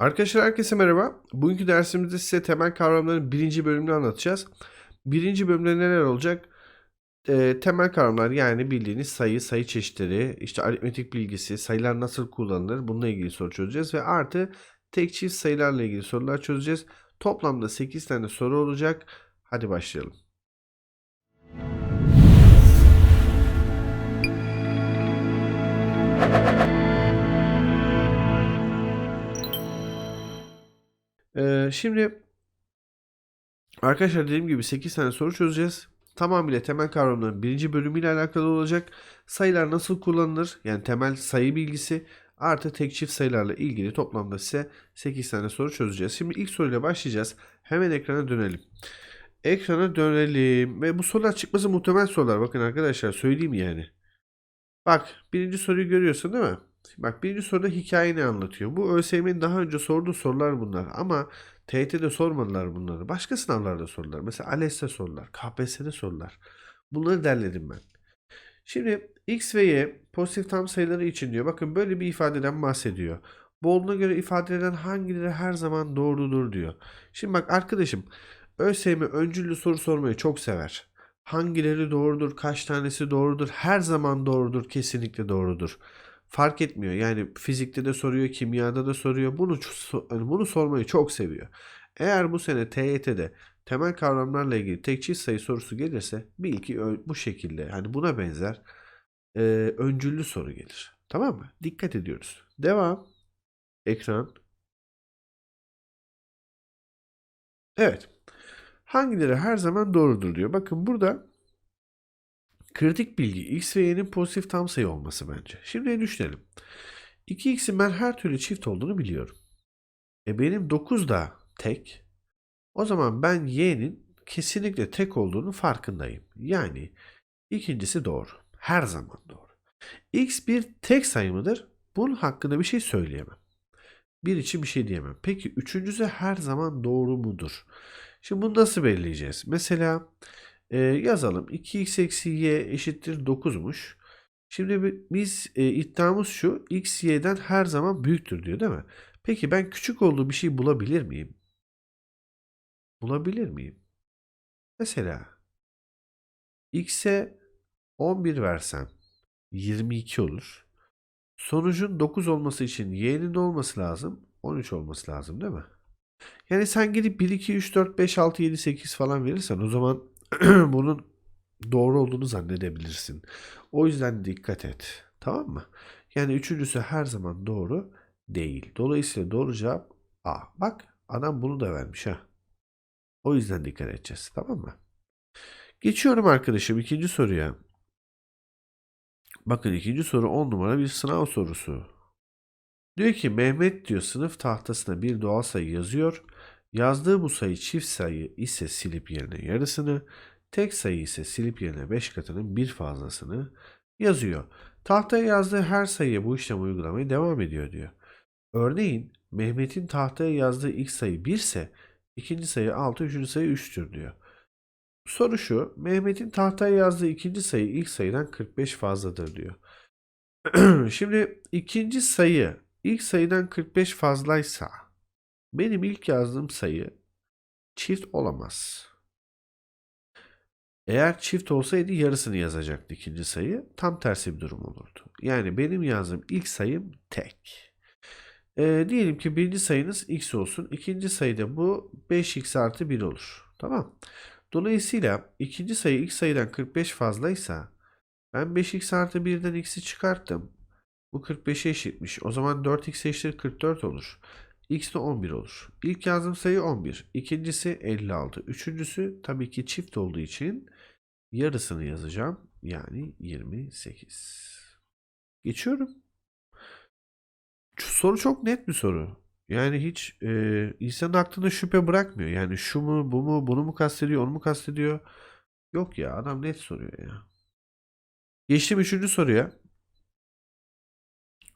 Arkadaşlar herkese merhaba. Bugünkü dersimizde size temel kavramların birinci bölümünü anlatacağız. Birinci bölümde neler olacak? Ee, temel kavramlar yani bildiğiniz sayı, sayı çeşitleri, işte aritmetik bilgisi, sayılar nasıl kullanılır bununla ilgili soru çözeceğiz. Ve artı tek çift sayılarla ilgili sorular çözeceğiz. Toplamda 8 tane soru olacak. Hadi başlayalım. Şimdi arkadaşlar dediğim gibi 8 tane soru çözeceğiz. Tamamıyla temel kavramların birinci bölümüyle alakalı olacak. Sayılar nasıl kullanılır? Yani temel sayı bilgisi artı tek çift sayılarla ilgili toplamda size 8 tane soru çözeceğiz. Şimdi ilk soruyla başlayacağız. Hemen ekrana dönelim. Ekrana dönelim ve bu sorular çıkması muhtemel sorular. Bakın arkadaşlar söyleyeyim yani. Bak birinci soruyu görüyorsun değil mi? Bak birinci soruda hikaye ne anlatıyor? Bu ÖSYM'nin daha önce sorduğu sorular bunlar. Ama TYT'de sormadılar bunları. Başka sınavlarda sordular. Mesela ALES'te sorular. KPSS'de sorular. Bunları derledim ben. Şimdi X ve Y pozitif tam sayıları için diyor. Bakın böyle bir ifadeden bahsediyor. Bolluğuna göre ifade edilen hangileri her zaman doğrudur diyor. Şimdi bak arkadaşım ÖSYM öncüllü soru sormayı çok sever. Hangileri doğrudur, kaç tanesi doğrudur, her zaman doğrudur, kesinlikle doğrudur. Fark etmiyor. Yani fizikte de soruyor, kimyada da soruyor. Bunu yani bunu sormayı çok seviyor. Eğer bu sene TYT'de temel kavramlarla ilgili tek çift sayı sorusu gelirse bil ki bu şekilde yani buna benzer e, öncüllü soru gelir. Tamam mı? Dikkat ediyoruz. Devam. Ekran. Evet. Hangileri her zaman doğrudur diyor. Bakın burada kritik bilgi x ve y'nin pozitif tam sayı olması bence. Şimdi düşünelim. 2x'in ben her türlü çift olduğunu biliyorum. E benim 9 da tek. O zaman ben y'nin kesinlikle tek olduğunu farkındayım. Yani ikincisi doğru. Her zaman doğru. x bir tek sayı mıdır? Bunun hakkında bir şey söyleyemem. Bir için bir şey diyemem. Peki üçüncüsü her zaman doğru mudur? Şimdi bunu nasıl belirleyeceğiz? Mesela e, yazalım. 2x eksi y eşittir 9'muş. Şimdi bi- biz e, iddiamız şu. x y'den her zaman büyüktür diyor değil mi? Peki ben küçük olduğu bir şey bulabilir miyim? Bulabilir miyim? Mesela x'e 11 versem 22 olur. Sonucun 9 olması için y'nin olması lazım? 13 olması lazım değil mi? Yani sen gidip 1, 2, 3, 4, 5, 6, 7, 8 falan verirsen o zaman bunun doğru olduğunu zannedebilirsin. O yüzden dikkat et. Tamam mı? Yani üçüncüsü her zaman doğru değil. Dolayısıyla doğru cevap A. Bak adam bunu da vermiş ha. O yüzden dikkat edeceğiz. Tamam mı? Geçiyorum arkadaşım ikinci soruya. Bakın ikinci soru 10 numara bir sınav sorusu. Diyor ki Mehmet diyor sınıf tahtasına bir doğal sayı yazıyor. Yazdığı bu sayı çift sayı ise silip yerine yarısını, tek sayı ise silip yerine 5 katının bir fazlasını yazıyor. Tahtaya yazdığı her sayıya bu işlem uygulamaya devam ediyor diyor. Örneğin Mehmet'in tahtaya yazdığı ilk sayı 1 ise ikinci sayı 6, üçüncü sayı 3'tür diyor. Soru şu, Mehmet'in tahtaya yazdığı ikinci sayı ilk sayıdan 45 fazladır diyor. Şimdi ikinci sayı ilk sayıdan 45 fazlaysa benim ilk yazdığım sayı çift olamaz. Eğer çift olsaydı yarısını yazacaktı ikinci sayı. Tam tersi bir durum olurdu. Yani benim yazdığım ilk sayım tek. Ee, diyelim ki birinci sayınız x olsun. İkinci sayıda bu 5x artı 1 olur. Tamam. Dolayısıyla ikinci sayı ilk sayıdan 45 fazlaysa ben 5x artı 1'den x'i çıkarttım. Bu 45'e eşitmiş. O zaman 4x eşittir 44 olur. X de 11 olur. İlk yazdığım sayı 11. İkincisi 56. Üçüncüsü tabii ki çift olduğu için yarısını yazacağım. Yani 28. Geçiyorum. Soru çok net bir soru. Yani hiç e, insanın aklında şüphe bırakmıyor. Yani şu mu, bu mu, bunu mu kastediyor, onu mu kastediyor? Yok ya adam net soruyor ya. Geçtim üçüncü soruya.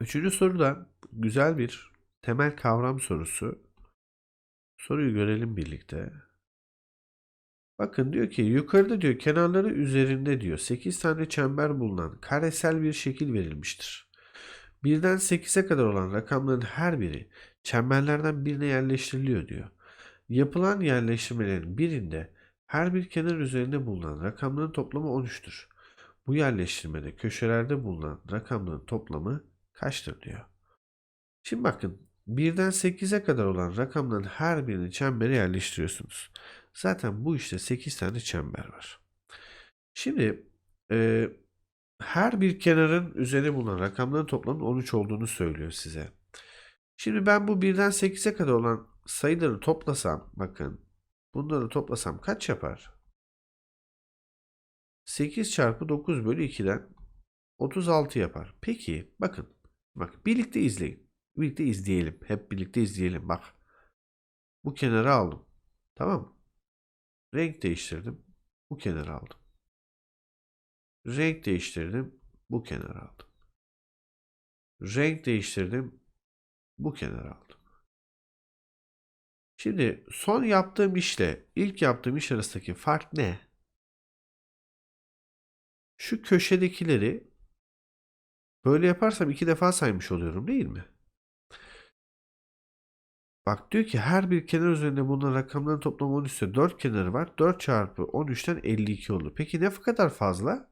Üçüncü soruda güzel bir temel kavram sorusu. Soruyu görelim birlikte. Bakın diyor ki yukarıda diyor kenarları üzerinde diyor 8 tane çember bulunan karesel bir şekil verilmiştir. Birden 8'e kadar olan rakamların her biri çemberlerden birine yerleştiriliyor diyor. Yapılan yerleştirmelerin birinde her bir kenar üzerinde bulunan rakamların toplamı 13'tür. Bu yerleştirmede köşelerde bulunan rakamların toplamı kaçtır diyor. Şimdi bakın birden 8'e kadar olan rakamların her birini çembere yerleştiriyorsunuz. Zaten bu işte 8 tane çember var. Şimdi e, her bir kenarın üzerine bulunan rakamların toplamının 13 olduğunu söylüyor size. Şimdi ben bu birden 8'e kadar olan sayıları toplasam bakın bunları toplasam kaç yapar? 8 çarpı 9 bölü 2'den 36 yapar. Peki bakın bak birlikte izleyin. Birlikte izleyelim. Hep birlikte izleyelim bak. Bu kenarı aldım. Tamam mı? Renk değiştirdim. Bu kenarı aldım. Renk değiştirdim. Bu kenarı aldım. Renk değiştirdim. Bu kenarı aldım. Şimdi son yaptığım işle ilk yaptığım iş arasındaki fark ne? Şu köşedekileri böyle yaparsam iki defa saymış oluyorum değil mi? Bak diyor ki her bir kenar üzerinde bulunan rakamların toplamı 13 ise 4 kenarı var. 4 çarpı 13'ten 52 oldu. Peki ne kadar fazla?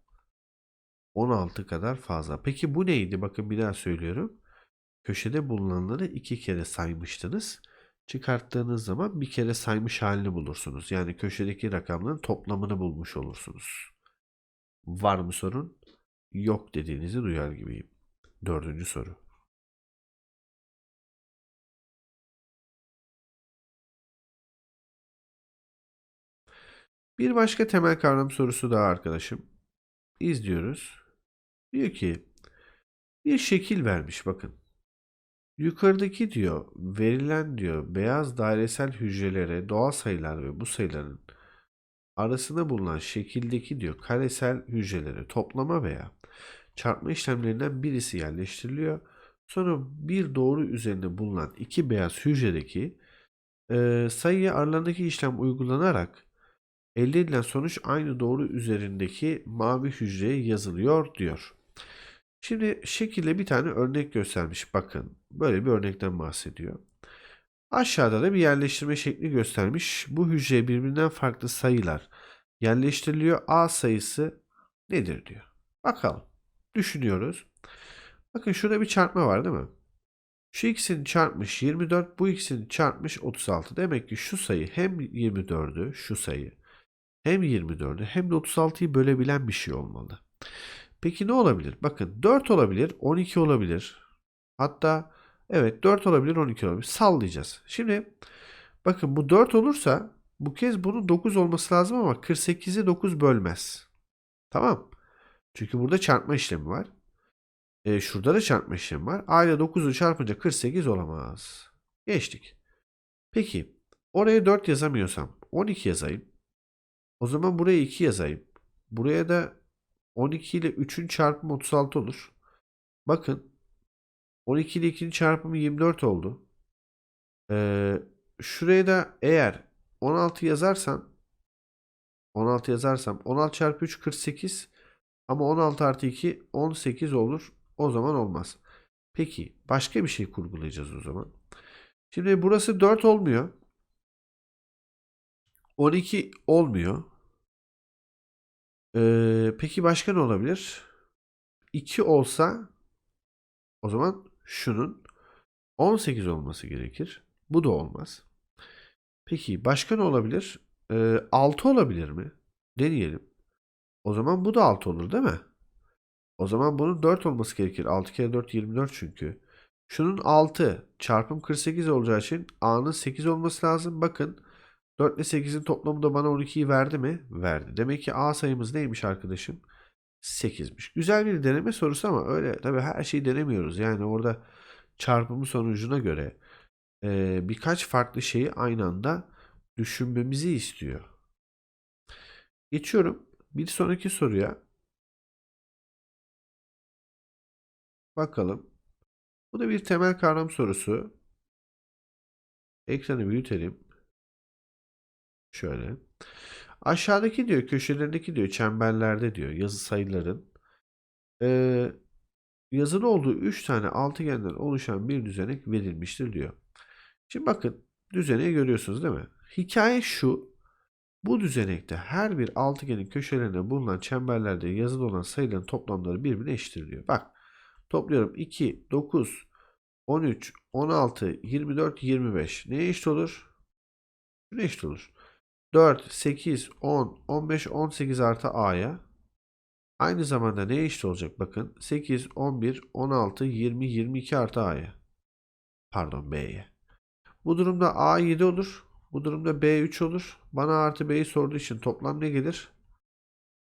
16 kadar fazla. Peki bu neydi? Bakın bir daha söylüyorum. Köşede bulunanları iki kere saymıştınız. Çıkarttığınız zaman bir kere saymış halini bulursunuz. Yani köşedeki rakamların toplamını bulmuş olursunuz. Var mı sorun? Yok dediğinizi duyar gibiyim. Dördüncü soru. Bir başka temel kavram sorusu daha arkadaşım. İzliyoruz. Diyor ki bir şekil vermiş bakın. Yukarıdaki diyor verilen diyor beyaz dairesel hücrelere doğal sayılar ve bu sayıların arasında bulunan şekildeki diyor karesel hücrelere toplama veya çarpma işlemlerinden birisi yerleştiriliyor. Sonra bir doğru üzerinde bulunan iki beyaz hücredeki e, sayıya aralarındaki işlem uygulanarak elde edilen sonuç aynı doğru üzerindeki mavi hücreye yazılıyor diyor. Şimdi şekilde bir tane örnek göstermiş. Bakın böyle bir örnekten bahsediyor. Aşağıda da bir yerleştirme şekli göstermiş. Bu hücreye birbirinden farklı sayılar yerleştiriliyor. A sayısı nedir diyor. Bakalım. Düşünüyoruz. Bakın şurada bir çarpma var değil mi? Şu ikisini çarpmış 24, bu ikisini çarpmış 36. Demek ki şu sayı hem 24'ü, şu sayı hem 24'ü hem de 36'yı bölebilen bir şey olmalı. Peki ne olabilir? Bakın 4 olabilir, 12 olabilir. Hatta evet 4 olabilir, 12 olabilir. Sallayacağız. Şimdi bakın bu 4 olursa bu kez bunun 9 olması lazım ama 48'i 9 bölmez. Tamam. Çünkü burada çarpma işlemi var. E, şurada da çarpma işlemi var. A ile 9'u çarpınca 48 olamaz. Geçtik. Peki oraya 4 yazamıyorsam 12 yazayım. O zaman buraya 2 yazayım. Buraya da 12 ile 3'ün çarpımı 36 olur. Bakın 12 ile 2'nin çarpımı 24 oldu. Ee, şuraya da eğer 16 yazarsam 16 yazarsam 16 çarpı 3 48 ama 16 artı 2 18 olur. O zaman olmaz. Peki başka bir şey kurgulayacağız o zaman. Şimdi burası 4 olmuyor. 12 olmuyor. Ee, peki başka ne olabilir? 2 olsa o zaman şunun 18 olması gerekir. Bu da olmaz. Peki başka ne olabilir? Ee, 6 olabilir mi? Deneyelim. O zaman bu da 6 olur değil mi? O zaman bunun 4 olması gerekir. 6 kere 4 24 çünkü. Şunun 6 çarpım 48 olacağı için A'nın 8 olması lazım. Bakın 4 ile 8'in toplamı da bana 12'yi verdi mi? Verdi. Demek ki A sayımız neymiş arkadaşım? 8'miş. Güzel bir deneme sorusu ama öyle tabii her şeyi denemiyoruz. Yani orada çarpımı sonucuna göre e, birkaç farklı şeyi aynı anda düşünmemizi istiyor. Geçiyorum bir sonraki soruya. Bakalım. Bu da bir temel kavram sorusu. Ekranı büyütelim. Şöyle. Aşağıdaki diyor köşelerindeki diyor çemberlerde diyor yazı sayıların e, yazılı olduğu 3 tane altıgenden oluşan bir düzenek verilmiştir diyor. Şimdi bakın düzeneği görüyorsunuz değil mi? Hikaye şu. Bu düzenekte her bir altıgenin köşelerinde bulunan çemberlerde yazılı olan sayıların toplamları birbirine eşittir diyor. Bak topluyorum 2, 9, 13, 16, 24, 25. Neye eşit olur? Şuna eşit olur. 4, 8, 10, 15, 18 artı A'ya. Aynı zamanda neye eşit olacak? Bakın 8, 11, 16, 20, 22 artı A'ya. Pardon B'ye. Bu durumda A 7 olur. Bu durumda B 3 olur. Bana artı B'yi sorduğu için toplam ne gelir?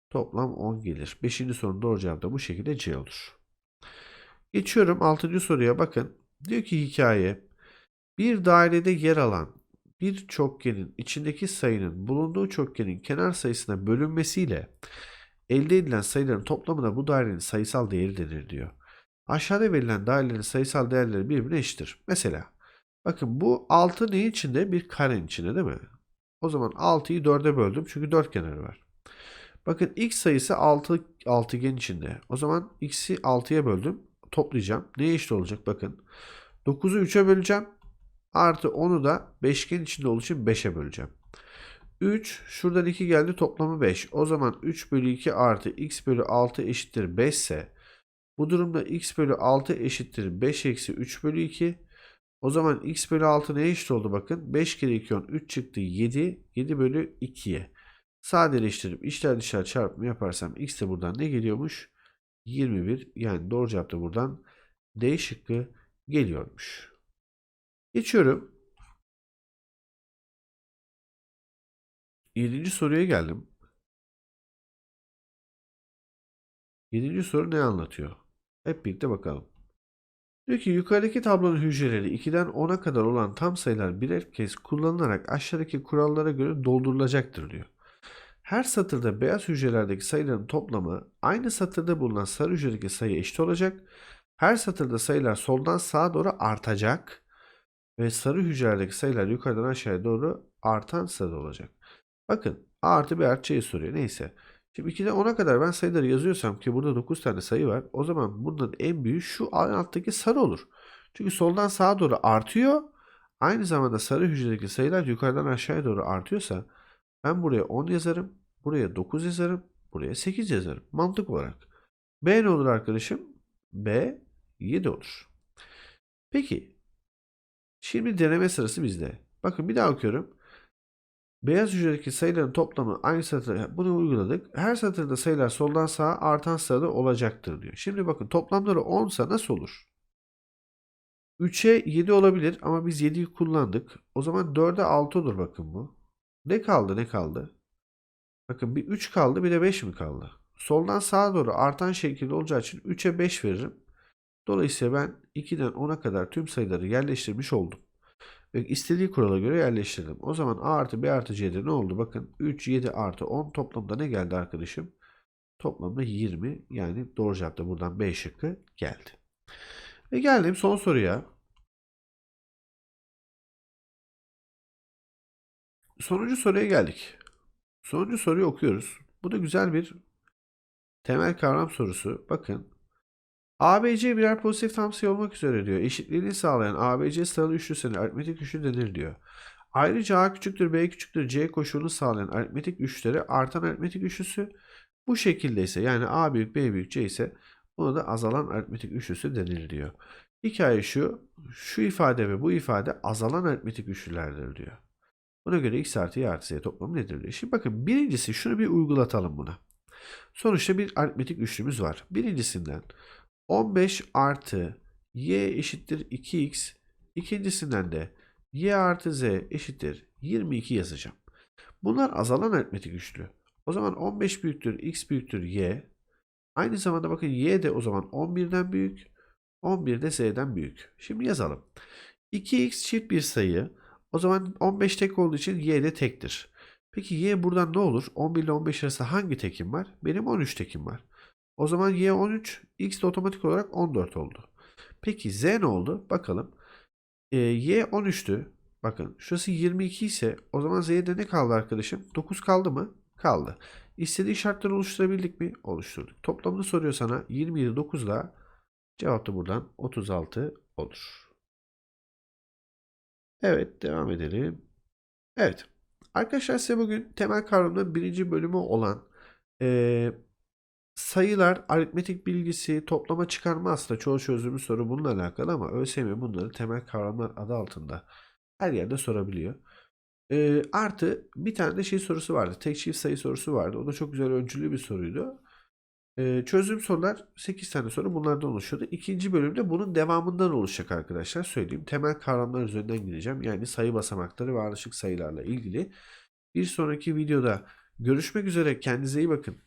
Toplam 10 gelir. 5. sorunun doğru cevabı da bu şekilde C olur. Geçiyorum 6. soruya bakın. Diyor ki hikaye bir dairede yer alan bir çokgenin içindeki sayının bulunduğu çokgenin kenar sayısına bölünmesiyle elde edilen sayıların toplamına bu dairenin sayısal değeri denir diyor. Aşağıda verilen dairelerin sayısal değerleri birbirine eşittir. Mesela bakın bu 6 neyin içinde? Bir karenin içinde değil mi? O zaman 6'yı 4'e böldüm çünkü 4 kenarı var. Bakın x sayısı 6 altıgen içinde. O zaman x'i 6'ya böldüm. Toplayacağım. Neye eşit olacak? Bakın. 9'u 3'e böleceğim. Artı 10'u da beşgen içinde olduğu için 5'e böleceğim. 3. Şuradan 2 geldi. Toplamı 5. O zaman 3 bölü 2 artı x bölü 6 eşittir 5 ise bu durumda x bölü 6 eşittir 5 eksi 3 bölü 2. O zaman x bölü 6 neye eşit oldu bakın. 5 kere 2 10 3 çıktı 7. 7 bölü 2'ye. Sadeleştirip içler dışarı çarpımı yaparsam x de buradan ne geliyormuş? 21 yani doğru cevap da buradan D şıkkı geliyormuş. Geçiyorum. 7. soruya geldim. 7. soru ne anlatıyor? Hep birlikte bakalım. Diyor ki yukarıdaki tablonun hücreleri 2'den 10'a kadar olan tam sayılar birer kez kullanılarak aşağıdaki kurallara göre doldurulacaktır diyor. Her satırda beyaz hücrelerdeki sayıların toplamı aynı satırda bulunan sarı hücredeki sayı eşit olacak. Her satırda sayılar soldan sağa doğru artacak ve sarı hücrelerdeki sayılar yukarıdan aşağıya doğru artan sırada olacak. Bakın A artı B artı C'yi soruyor. Neyse. Şimdi 2'den 10'a kadar ben sayıları yazıyorsam ki burada 9 tane sayı var. O zaman bunun en büyüğü şu alttaki sarı olur. Çünkü soldan sağa doğru artıyor. Aynı zamanda sarı hücredeki sayılar yukarıdan aşağıya doğru artıyorsa ben buraya 10 yazarım. Buraya 9 yazarım. Buraya 8 yazarım. Mantık olarak. B ne olur arkadaşım? B 7 olur. Peki. Şimdi deneme sırası bizde. Bakın bir daha okuyorum. Beyaz hücredeki sayıların toplamı aynı satırda bunu uyguladık. Her satırda sayılar soldan sağa artan sırada olacaktır diyor. Şimdi bakın toplamları 10 ise nasıl olur? 3'e 7 olabilir ama biz 7'yi kullandık. O zaman 4'e 6 olur bakın bu. Ne kaldı ne kaldı? Bakın bir 3 kaldı bir de 5 mi kaldı? Soldan sağa doğru artan şekilde olacağı için 3'e 5 veririm. Dolayısıyla ben 2'den 10'a kadar tüm sayıları yerleştirmiş oldum. Ve istediği kurala göre yerleştirdim. O zaman A artı B artı C'de ne oldu? Bakın 3, 7 artı 10 toplamda ne geldi arkadaşım? Toplamda 20 yani doğru cevap da buradan B şıkkı geldi. Ve geldim son soruya. Sonuncu soruya geldik. Sonuncu soruyu okuyoruz. Bu da güzel bir temel kavram sorusu. Bakın. ABC birer pozitif tam sayı olmak üzere diyor. Eşitliğini sağlayan ABC sıralı üçlüsüne aritmetik üçlü denir diyor. Ayrıca A küçüktür B küçüktür C koşulunu sağlayan aritmetik üçlüleri artan aritmetik üçlüsü bu şekilde ise yani A büyük B büyük C ise buna da azalan aritmetik üçlüsü denir diyor. Hikaye şu, şu ifade ve bu ifade azalan aritmetik üçlülerdir diyor. Buna göre x artı y artı z toplamı nedir diyor. Şimdi bakın birincisi şunu bir uygulatalım buna. Sonuçta bir aritmetik üçlümüz var. Birincisinden 15 artı y eşittir 2x. İkincisinden de y artı z eşittir 22 yazacağım. Bunlar azalan aritmetik üçlü. O zaman 15 büyüktür x büyüktür y. Aynı zamanda bakın y de o zaman 11'den büyük. 11 de z'den büyük. Şimdi yazalım. 2x çift bir sayı. O zaman 15 tek olduğu için y de tektir. Peki y buradan ne olur? 11 ile 15 arasında hangi tekim var? Benim 13 tekim var. O zaman y 13, x de otomatik olarak 14 oldu. Peki z ne oldu? Bakalım. E, y 13'tü. Bakın şurası 22 ise o zaman z'de ne kaldı arkadaşım? 9 kaldı mı? Kaldı. İstediği şartları oluşturabildik mi? Oluşturduk. Toplamını soruyor sana 27 9 ile Cevap da buradan 36 olur. Evet devam edelim. Evet. Arkadaşlar size bugün temel kavramların birinci bölümü olan eee, sayılar, aritmetik bilgisi, toplama çıkarma aslında çoğu çözdüğümüz soru bununla alakalı ama ÖSYM bunları temel kavramlar adı altında her yerde sorabiliyor. Eee, artı bir tane de şey sorusu vardı. Tek çift sayı sorusu vardı. O da çok güzel ölçülü bir soruydu. Eee, çözdüğüm sorular 8 tane soru bunlardan oluşuyordu. İkinci bölümde bunun devamından oluşacak arkadaşlar. Söyleyeyim. Temel kavramlar üzerinden gideceğim. Yani sayı basamakları ve ardışık sayılarla ilgili. Bir sonraki videoda görüşmek üzere. Kendinize iyi bakın.